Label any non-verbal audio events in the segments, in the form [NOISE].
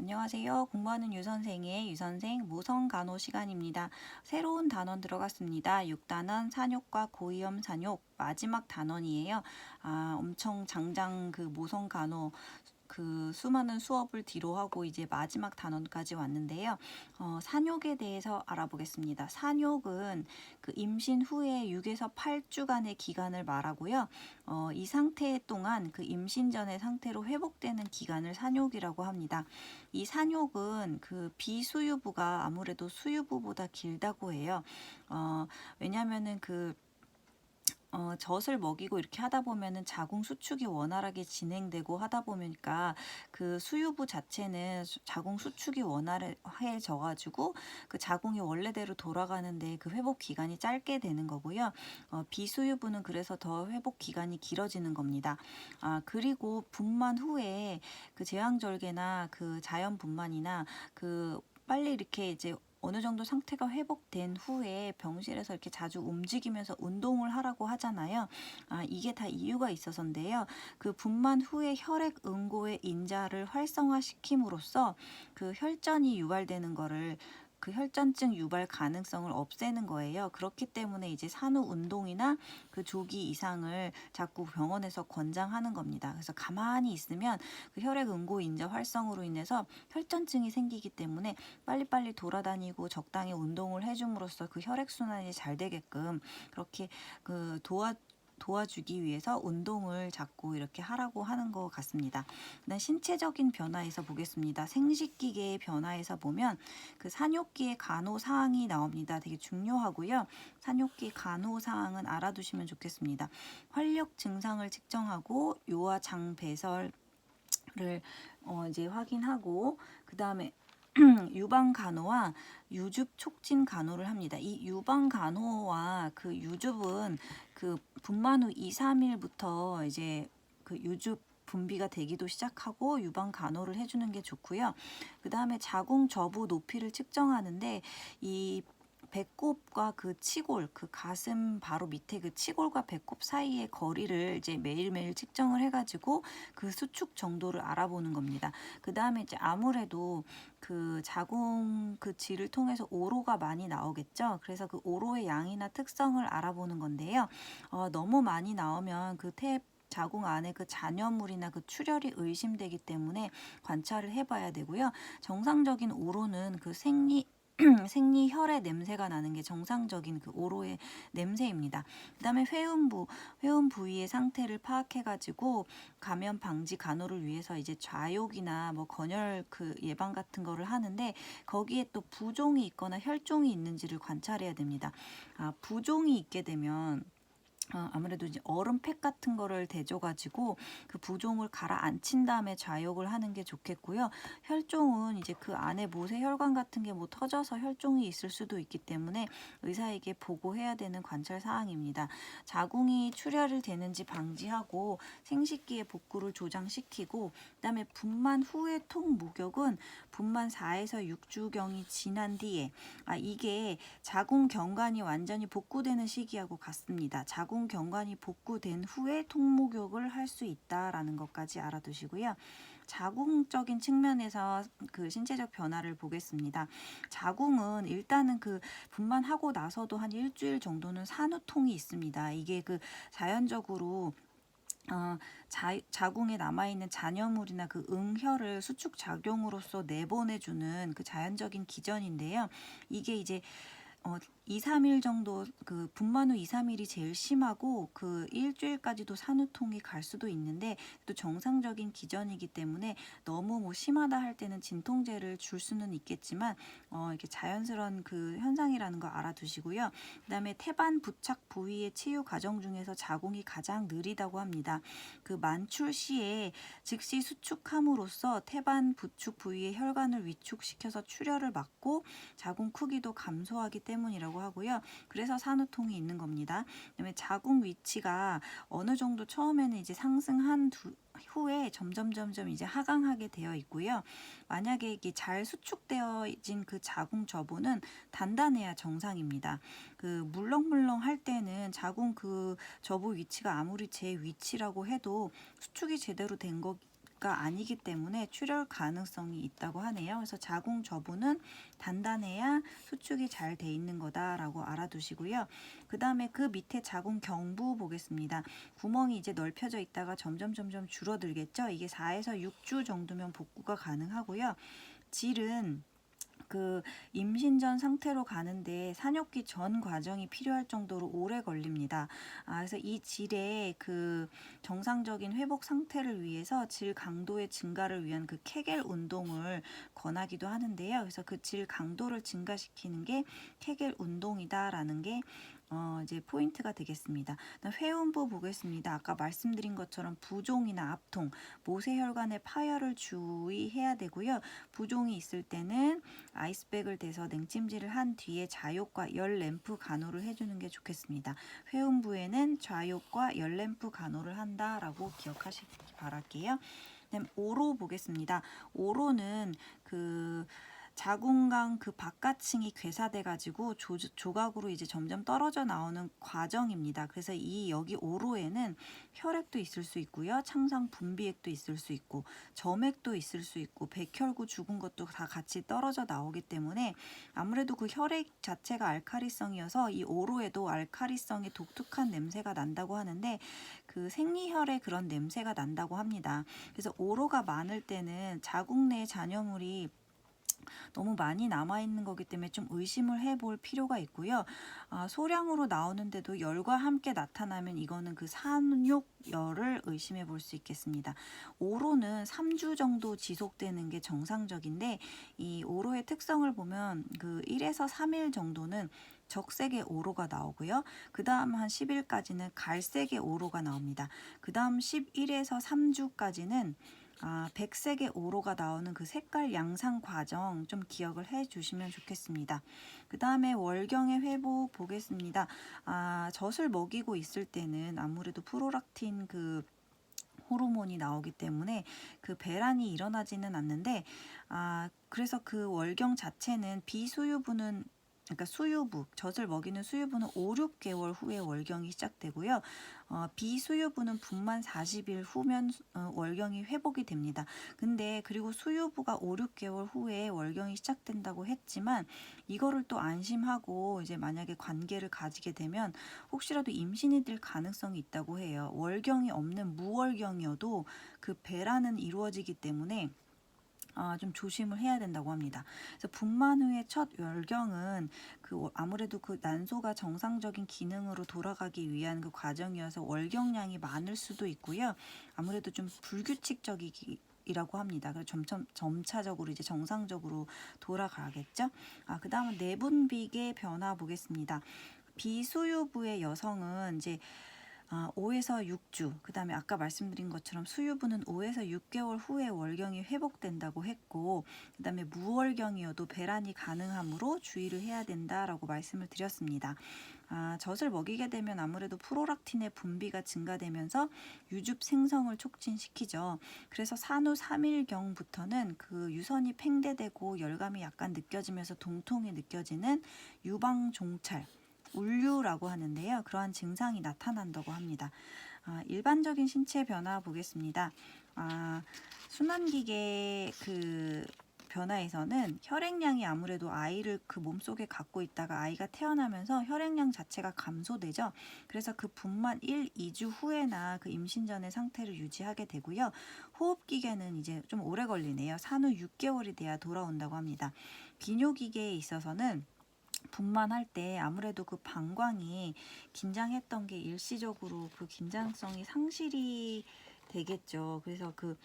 안녕하세요. 공부하는 유선생의 유선생 모성 간호 시간입니다. 새로운 단원 들어갔습니다. 6단원 산욕과 고위험 산욕 마지막 단원이에요. 아, 엄청 장장 그 모성 간호 그 수많은 수업을 뒤로 하고 이제 마지막 단원까지 왔는데요. 어, 산욕에 대해서 알아보겠습니다. 산욕은 그 임신 후에 6에서 8주간의 기간을 말하고요. 어, 이 상태 동안 그 임신 전의 상태로 회복되는 기간을 산욕이라고 합니다. 이 산욕은 그 비수유부가 아무래도 수유부보다 길다고 해요. 어, 왜냐면은 그 어, 젖을 먹이고 이렇게 하다 보면은 자궁 수축이 원활하게 진행되고 하다 보니까 그 수유부 자체는 수- 자궁 수축이 원활해져 가지고 그 자궁이 원래대로 돌아가는데 그 회복 기간이 짧게 되는 거고요. 어, 비수유부는 그래서 더 회복 기간이 길어지는 겁니다. 아, 그리고 분만 후에 그 제왕절개나 그 자연 분만이나 그 빨리 이렇게 이제 어느 정도 상태가 회복된 후에 병실에서 이렇게 자주 움직이면서 운동을 하라고 하잖아요. 아, 이게 다 이유가 있어서인데요. 그 분만 후에 혈액 응고의 인자를 활성화시킴으로써 그 혈전이 유발되는 거를 그 혈전증 유발 가능성을 없애는 거예요. 그렇기 때문에 이제 산후 운동이나 그 조기 이상을 자꾸 병원에서 권장하는 겁니다. 그래서 가만히 있으면 그 혈액 응고 인자 활성으로 인해서 혈전증이 생기기 때문에 빨리빨리 돌아다니고 적당히 운동을 해줌으로써 그 혈액 순환이 잘 되게끔 그렇게 그 도와 도와주기 위해서 운동을 자꾸 이렇게 하라고 하는 것 같습니다. 그다음 신체적인 변화에서 보겠습니다. 생식기계의 변화에서 보면 그 산욕기의 간호 사항이 나옵니다. 되게 중요하고요. 산욕기 간호 사항은 알아두시면 좋겠습니다. 활력 증상을 측정하고 요와 장 배설을 어 이제 확인하고 그 다음에 [CLEARS THROAT] 유방 간호와 유즙 촉진 간호를 합니다. 이 유방 간호와 그 유즙은 그 분만 후 2, 3일부터 이제 그 유즙 분비가 되기도 시작하고 유방 간호를 해주는 게 좋고요. 그 다음에 자궁 저부 높이를 측정하는데 이 배꼽과 그 치골, 그 가슴 바로 밑에 그 치골과 배꼽 사이의 거리를 이제 매일매일 측정을 해가지고 그 수축 정도를 알아보는 겁니다. 그 다음에 이제 아무래도 그 자궁 그 질을 통해서 오로가 많이 나오겠죠. 그래서 그 오로의 양이나 특성을 알아보는 건데요. 어, 너무 많이 나오면 그 태, 자궁 안에 그 잔여물이나 그 출혈이 의심되기 때문에 관찰을 해봐야 되고요. 정상적인 오로는 그 생리 [CLEARS THROAT] 생리 혈의 냄새가 나는 게 정상적인 그 오로의 냄새입니다. 그 다음에 회음부 회음 부위의 상태를 파악해 가지고 감염 방지 간호를 위해서 이제 좌욕이나 뭐 건열 그 예방 같은 거를 하는데 거기에 또 부종이 있거나 혈종이 있는지를 관찰해야 됩니다. 아, 부종이 있게 되면 어, 아무래도 이제 얼음팩 같은 거를 대줘가지고 그 부종을 가라앉힌 다음에 좌욕을 하는 게 좋겠고요. 혈종은 이제 그 안에 모세 혈관 같은 게 뭐 터져서 혈종이 있을 수도 있기 때문에 의사에게 보고해야 되는 관찰 사항입니다. 자궁이 출혈을 되는지 방지하고 생식기의 복구를 조장시키고 그다음에 분만 후의 통 목욕은 분만 4에서 6주경이 지난 뒤에 아 이게 자궁 경관이 완전히 복구되는 시기하고 같습니다. 자궁 경관이 복구된 후에 통목욕을 할 수 있다라는 것까지 알아두시고요. 자궁적인 측면에서 그 신체적 변화를 보겠습니다. 자궁은 일단은 그 분만하고 나서도 한 일주일 정도는 산후통이 있습니다. 이게 그 자연적으로 어, 자, 자궁에 남아있는 잔여물이나 그 응혈을 수축 작용으로서 내보내주는 그 자연적인 기전인데요. 이게 이제 어, 2, 3일 정도 그 분만 후 2, 3일이 제일 심하고 그 일주일까지도 산후통이 갈 수도 있는데 또 정상적인 기전이기 때문에 너무 뭐 심하다 할 때는 진통제를 줄 수는 있겠지만 어, 이렇게 자연스러운 그 현상이라는 거 알아두시고요. 그다음에 태반 부착 부위의 치유 과정 중에서 자궁이 가장 느리다고 합니다. 그 만출 시에 즉시 수축함으로써 태반 부축 부위의 혈관을 위축시켜서 출혈을 막고 자궁 크기도 감소하기 때문이라고 하고요. 그래서 산후통이 있는 겁니다. 그다음에 자궁 위치가 어느 정도 처음에는 이제 상승한 두, 후에 점점 점점 이제 하강하게 되어 있고요. 만약에 이게 잘 수축되어진 그 자궁 저부는 단단해야 정상입니다. 그 물렁물렁 할 때는 자궁 그 저부 위치가 아무리 제 위치라고 해도 수축이 제대로 된 거 가 아니기 때문에 출혈 가능성이 있다고 하네요. 그래서 자궁 저부는 단단해야 수축이 잘 돼 있는 거다라고 알아두시고요. 그 다음에 그 밑에 자궁 경부 보겠습니다. 구멍이 이제 넓혀져 있다가 점점 점점 줄어들겠죠. 이게 4에서 6주 정도면 복구가 가능하고요. 질은 그 임신 전 상태로 가는데 산욕기 전 과정이 필요할 정도로 오래 걸립니다. 아, 그래서 이 질의 그 정상적인 회복 상태를 위해서 질 강도의 증가를 위한 그 케겔 운동을 권하기도 하는데요. 그래서 그 질 강도를 증가시키는 게 케겔 운동이다라는 게 어, 이제 포인트가 되겠습니다. 회음부 보겠습니다. 아까 말씀드린 것처럼 부종이나 압통, 모세혈관의 파열을 주의해야 되고요. 부종이 있을 때는 아이스백을 대서 냉찜질을 한 뒤에 좌욕과 열 램프 간호를 해주는 게 좋겠습니다. 회음부에는 좌욕과 열 램프 간호를 한다라고 기억하시기 바랄게요. 그다음 오로 보겠습니다. 오로는 그 자궁강 그 바깥층이 괴사돼 가지고 조, 조각으로 이제 점점 떨어져 나오는 과정입니다. 그래서 이 여기 오로에는 혈액도 있을 수 있고요. 창상 분비액도 있을 수 있고 점액도 있을 수 있고 백혈구 죽은 것도 다 같이 떨어져 나오기 때문에 아무래도 그 혈액 자체가 알카리성이어서 이 오로에도 알카리성의 독특한 냄새가 난다고 하는데 그 생리혈의 그런 냄새가 난다고 합니다. 그래서 오로가 많을 때는 자궁 내 잔여물이 너무 많이 남아 있는 거기 때문에 좀 의심을 해볼 필요가 있고요. 아, 소량으로 나오는데도 열과 함께 나타나면 이거는 그 산욕열을 의심해 볼 수 있겠습니다. 오로는 3주 정도 지속되는 게 정상적인데 이 오로의 특성을 보면 그 1에서 3일 정도는 적색의 오로가 나오고요. 그 다음 한 10일까지는 갈색의 오로가 나옵니다. 그 다음 11에서 3주까지는 아, 백색의 오로가 나오는 그 색깔 양상 과정 좀 기억을 해 주시면 좋겠습니다. 그 다음에 월경의 회복 보겠습니다. 아, 젖을 먹이고 있을 때는 아무래도 프로락틴 그 호르몬이 나오기 때문에 그 배란이 일어나지는 않는데 아 그래서 그 월경 자체는 비수유부는 그러니까 수유부, 젖을 먹이는 수유부는 5, 6개월 후에 월경이 시작되고요. 어, 비수유부는 분만 40일 후면 어, 월경이 회복이 됩니다. 근데 그리고 수유부가 5, 6개월 후에 월경이 시작된다고 했지만 이거를 또 안심하고 이제 만약에 관계를 가지게 되면 혹시라도 임신이 될 가능성이 있다고 해요. 월경이 없는 무월경이어도 그 배란은 이루어지기 때문에 아, 좀 조심을 해야 된다고 합니다. 그래서 분만 후의 첫 월경은 그 아무래도 그 난소가 정상적인 기능으로 돌아가기 위한 그 과정이어서 월경량이 많을 수도 있고요. 아무래도 좀 불규칙적이기 이라고 합니다. 그래서 점점 점차적으로 이제 정상적으로 돌아가겠죠. 아, 그다음은 내분비계 변화 보겠습니다. 비수유부의 여성은 이제 아, 5에서 6주, 그 다음에 아까 말씀드린 것처럼 수유부는 5에서 6개월 후에 월경이 회복된다고 했고, 그 다음에 무월경이어도 배란이 가능하므로 주의를 해야 된다라고 말씀을 드렸습니다. 아, 젖을 먹이게 되면 아무래도 프로락틴의 분비가 증가되면서 유즙 생성을 촉진시키죠. 그래서 산후 3일경부터는 그 유선이 팽대되고 열감이 약간 느껴지면서 동통이 느껴지는 유방 종찰, 울류라고 하는데요. 그러한 증상이 나타난다고 합니다. 아, 일반적인 신체 변화 보겠습니다. 아, 순환기계 그 변화에서는 혈액량이 아무래도 아이를 그 몸속에 갖고 있다가 아이가 태어나면서 혈액량 자체가 감소되죠. 그래서 그 분만 1, 2주 후에나 그 임신 전의 상태를 유지하게 되고요. 호흡기계는 이제 좀 오래 걸리네요. 산후 6개월이 돼야 돌아온다고 합니다. 비뇨기계에 있어서는 분만할 때 아무래도 그 방광이 긴장했던 게 일시적으로 그 긴장성이 상실이 되겠죠. 그래서 그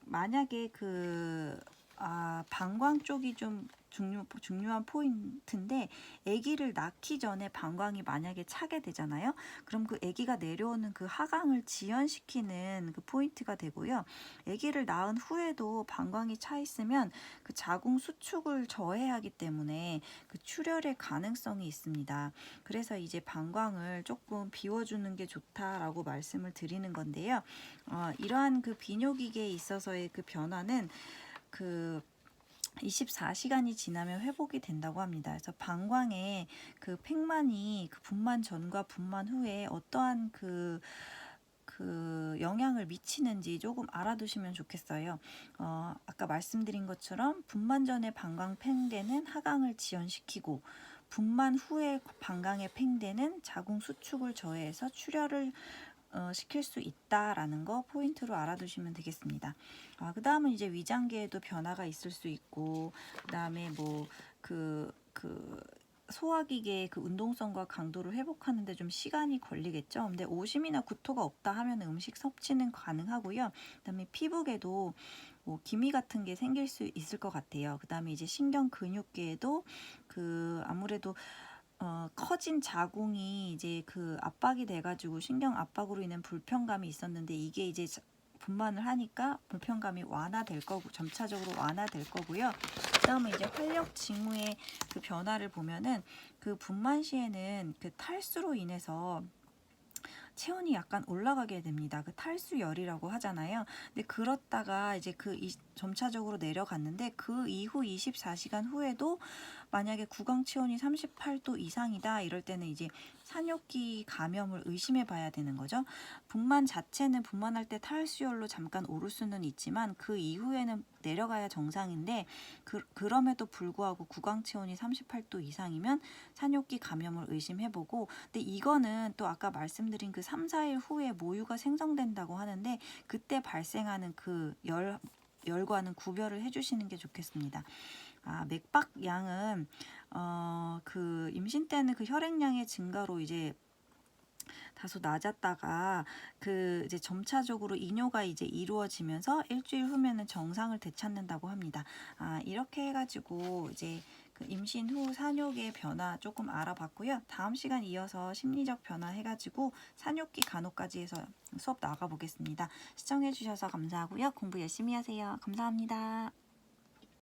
만약에 그 아, 방광 쪽이 좀 중요, 중요한 포인트인데 아기를 낳기 전에 방광이 만약에 차게 되잖아요. 그럼 그 아기가 내려오는 그 하강을 지연시키는 그 포인트가 되고요. 아기를 낳은 후에도 방광이 차 있으면 그 자궁 수축을 저해하기 때문에 그 출혈의 가능성이 있습니다. 그래서 이제 방광을 조금 비워주는 게 좋다라고 말씀을 드리는 건데요. 어, 이러한 그 비뇨기계에 있어서의 그 변화는 그 24시간이 지나면 회복이 된다고 합니다. 그래서 방광에 그 팽만이 그 분만 전과 분만 후에 어떠한 그 그 영향을 미치는지 조금 알아두시면 좋겠어요. 어, 아까 말씀드린 것처럼 분만 전에 방광 팽대는 하강을 지연시키고 분만 후에 방광의 팽대는 자궁 수축을 저해해서 출혈을 어, 시킬 수 있다라는 거 포인트로 알아두시면 되겠습니다. 아, 그 다음은 이제 위장계에도 변화가 있을 수 있고, 그 다음에 뭐, 그, 그, 소화기계의 그 운동성과 강도를 회복하는데 좀 시간이 걸리겠죠. 근데 오심이나 구토가 없다 하면 음식 섭취는 가능하고요. 그다음에 피부에도 뭐 기미 같은 게 생길 수 있을 것 같아요. 그다음에 이제 신경 근육계에도 그 아무래도 어, 커진 자궁이 이제 그 압박이 돼가지고 신경 압박으로 인한 불편감이 있었는데 이게 이제 자- 분만을 하니까 불편감이 완화될 거고 점차적으로 완화될 거고요. 그다음에 이제 활력 징후의 그 변화를 보면은 그 분만 시에는 그 탈수로 인해서 체온이 약간 올라가게 됩니다. 그 탈수열이라고 하잖아요. 근데 그렇다가 이제 그 이- 점차적으로 내려갔는데 그 이후 24시간 후에도 만약에 구강 체온이 38도 이상이다 이럴 때는 이제 산욕기 감염을 의심해 봐야 되는 거죠. 분만 자체는 분만할 때 탈수열로 잠깐 오를 수는 있지만 그 이후에는 내려가야 정상인데 그, 그럼에도 불구하고 구강 체온이 38도 이상이면 산욕기 감염을 의심해 보고 근데 이거는 또 아까 말씀드린 그 3, 4일 후에 모유가 생성된다고 하는데 그때 발생하는 그 열 열과는 구별을 해주시는 게 좋겠습니다. 아, 맥박 양은 어, 그 임신 때는 그 혈액량의 증가로 이제 다소 낮았다가 그 이제 점차적으로 이뇨가 이제 이루어지면서 일주일 후면은 정상을 되찾는다고 합니다. 아, 이렇게 해가지고 이제 그 임신 후 산욕의 변화 조금 알아봤고요. 다음 시간 이어서 심리적 변화 해가지고 산욕기 간호까지 해서 수업 나가 보겠습니다. 시청해주셔서 감사하고요. 공부 열심히 하세요. 감사합니다.